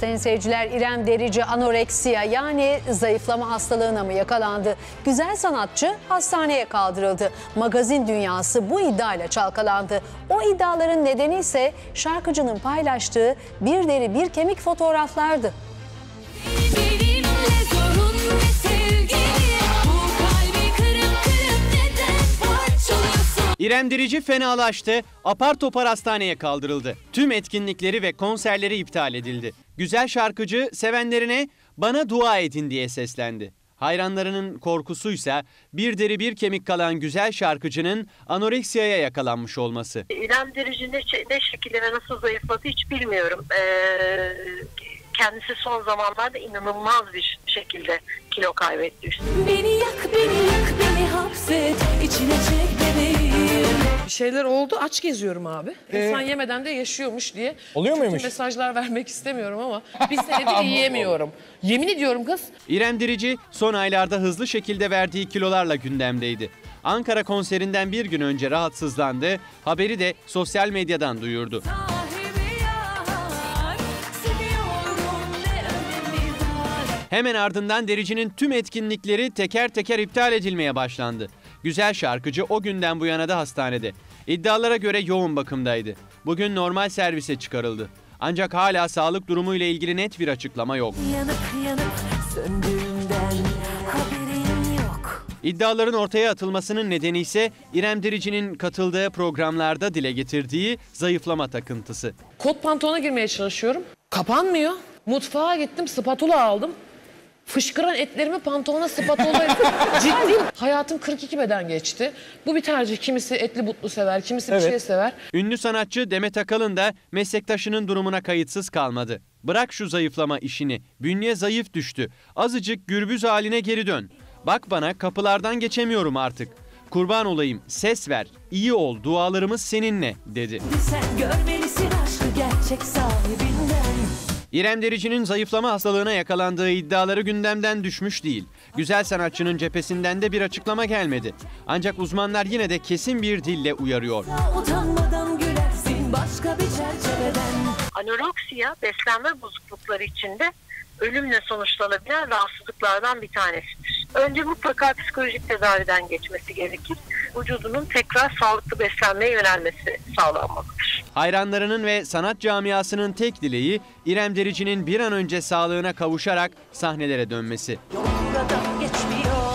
Sayın seyirciler İrem Derici anoreksiya yani zayıflama hastalığına mı yakalandı? Güzel sanatçı hastaneye kaldırıldı. Magazin dünyası bu iddiayla çalkalandı. O iddiaların nedeni ise şarkıcının paylaştığı bir deri bir kemik fotoğraflardı. Benimle zorun ve sevgili İrem Derici fenalaştı, apar topar hastaneye kaldırıldı. Tüm etkinlikleri ve konserleri iptal edildi. Güzel şarkıcı sevenlerine bana dua edin diye seslendi. Hayranlarının korkusuysa bir deri bir kemik kalan güzel şarkıcının anoreksiyaya yakalanmış olması. İrem Derici ne, şe- ne şekilde ve nasıl zayıfladı hiç bilmiyorum. Ee, kendisi son zamanlarda inanılmaz bir şekilde kilo kaybetti. Beni şeyler oldu aç geziyorum abi. İnsan yemeden de yaşıyormuş diye. Oluyor Kötü muymuş? mesajlar vermek istemiyorum ama bir senedir yiyemiyorum. Yemin ediyorum kız. İrem Derici son aylarda hızlı şekilde verdiği kilolarla gündemdeydi. Ankara konserinden bir gün önce rahatsızlandı, haberi de sosyal medyadan duyurdu. Hemen ardından Derici'nin tüm etkinlikleri teker teker iptal edilmeye başlandı. Güzel şarkıcı o günden bu yana da hastanede. İddialara göre yoğun bakımdaydı. Bugün normal servise çıkarıldı. Ancak hala sağlık durumuyla ilgili net bir açıklama yok. Yanık yanık söndüğünden haberin yok İddiaların ortaya atılmasının nedeni ise İrem Derici'nin katıldığı programlarda dile getirdiği zayıflama takıntısı. Kot pantolona girmeye çalışıyorum. Kapanmıyor. Mutfağa gittim spatula aldım. Fışkıran etlerimi pantolona spatula Ciddiyim. Hayatım 42 beden geçti. Bu bir tercih. Kimisi etli butlu sever, kimisi bir Evet. şey sever. Ünlü sanatçı Demet Akalın da meslektaşının durumuna kayıtsız kalmadı. Bırak şu zayıflama işini. Bünye zayıf düştü. Azıcık gürbüz haline geri dön. Bak bana kapılardan geçemiyorum artık. Kurban olayım, ses ver, iyi ol, dualarımız seninle dedi. Sen görmelisin aşkı gerçek sahibinden İrem Derici'nin zayıflama hastalığına yakalandığı iddiaları gündemden düşmüş değil. Güzel sanatçının cephesinden de bir açıklama gelmedi. Ancak uzmanlar yine de kesin bir dille uyarıyor. Utanmadan gülersin başka bir çerçeveden Anoreksiya beslenme bozuklukları içinde ölümle sonuçlanabilen rahatsızlıklardan bir tanesidir. Önce mutlaka psikolojik tedaviden geçmesi gerekir. Vücudunun tekrar sağlıklı beslenmeye yönelmesi sağlanmalıdır. Hayranlarının ve sanat camiasının tek dileği İrem Derici'nin bir an önce sağlığına kavuşarak sahnelere dönmesi. Buradan geçmiyor